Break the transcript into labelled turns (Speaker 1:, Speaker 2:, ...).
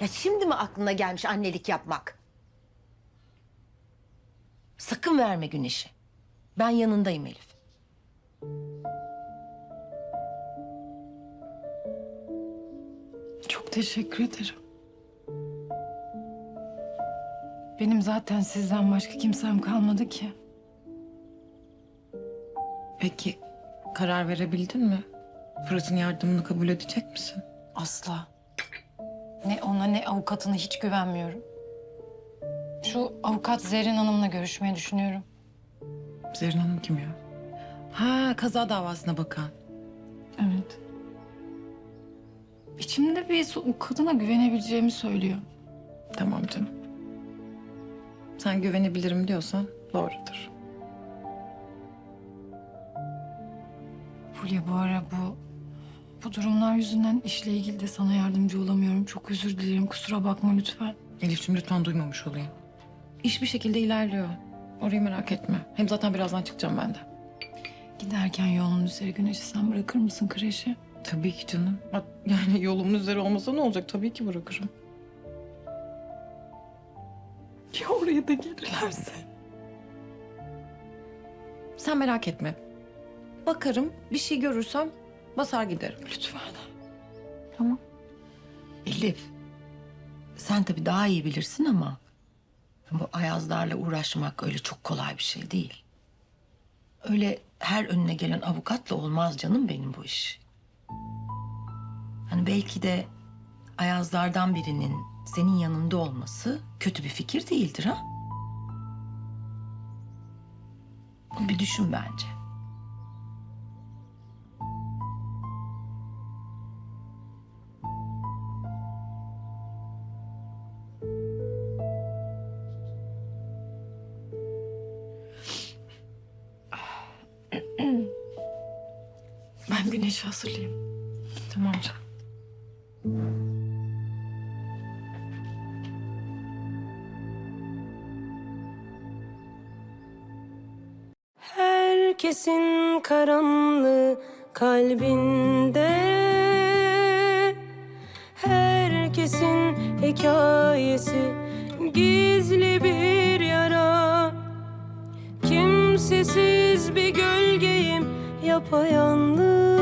Speaker 1: Ya şimdi mi aklına gelmiş annelik yapmak? Sakın verme güneşi. Ben yanındayım Elif.
Speaker 2: Çok teşekkür ederim. Benim zaten sizden başka kimsem kalmadı ki.
Speaker 3: Peki karar verebildin mi? Fırat'ın yardımını kabul edecek misin?
Speaker 2: Asla. Ne ona ne avukatına hiç güvenmiyorum. Şu avukat Zerrin Hanım'la görüşmeyi düşünüyorum.
Speaker 3: Zerrin Hanım kim ya? Ha kaza davasına bakan.
Speaker 2: Evet. İçimde bir su- kadına güvenebileceğimi söylüyor.
Speaker 3: Tamam canım. Sen güvenebilirim diyorsan doğrudur.
Speaker 2: Fulya bu ara bu bu durumlar yüzünden işle ilgili de sana yardımcı olamıyorum. Çok özür dilerim. Kusura bakma lütfen.
Speaker 3: Elif'ciğim lütfen duymamış olayım. İş bir şekilde ilerliyor. Orayı merak etme. Hem zaten birazdan çıkacağım ben de.
Speaker 2: Giderken yolun üzeri güneşi sen bırakır mısın kreşe?
Speaker 3: Tabii ki canım. Yani yolumun üzeri olmasa ne olacak? Tabii ki bırakırım.
Speaker 2: Ya oraya da gelirlerse?
Speaker 3: Sen merak etme. Bakarım, bir şey görürsem basar giderim.
Speaker 2: Lütfen.
Speaker 3: Tamam.
Speaker 1: Elif. Sen tabii daha iyi bilirsin ama... ...bu ayazlarla uğraşmak öyle çok kolay bir şey değil. Öyle her önüne gelen avukatla olmaz canım benim bu iş. Hani belki de ayazlardan birinin senin yanında olması kötü bir fikir değildir ha? Bunu bir düşün bence.
Speaker 2: Ben güneşi hazırlayayım.
Speaker 3: Tamam canım.
Speaker 4: Herkesin karanlığı kalbinde Herkesin hikayesi gizli bir yara Kimsesiz bir gölgeyim yapayalnız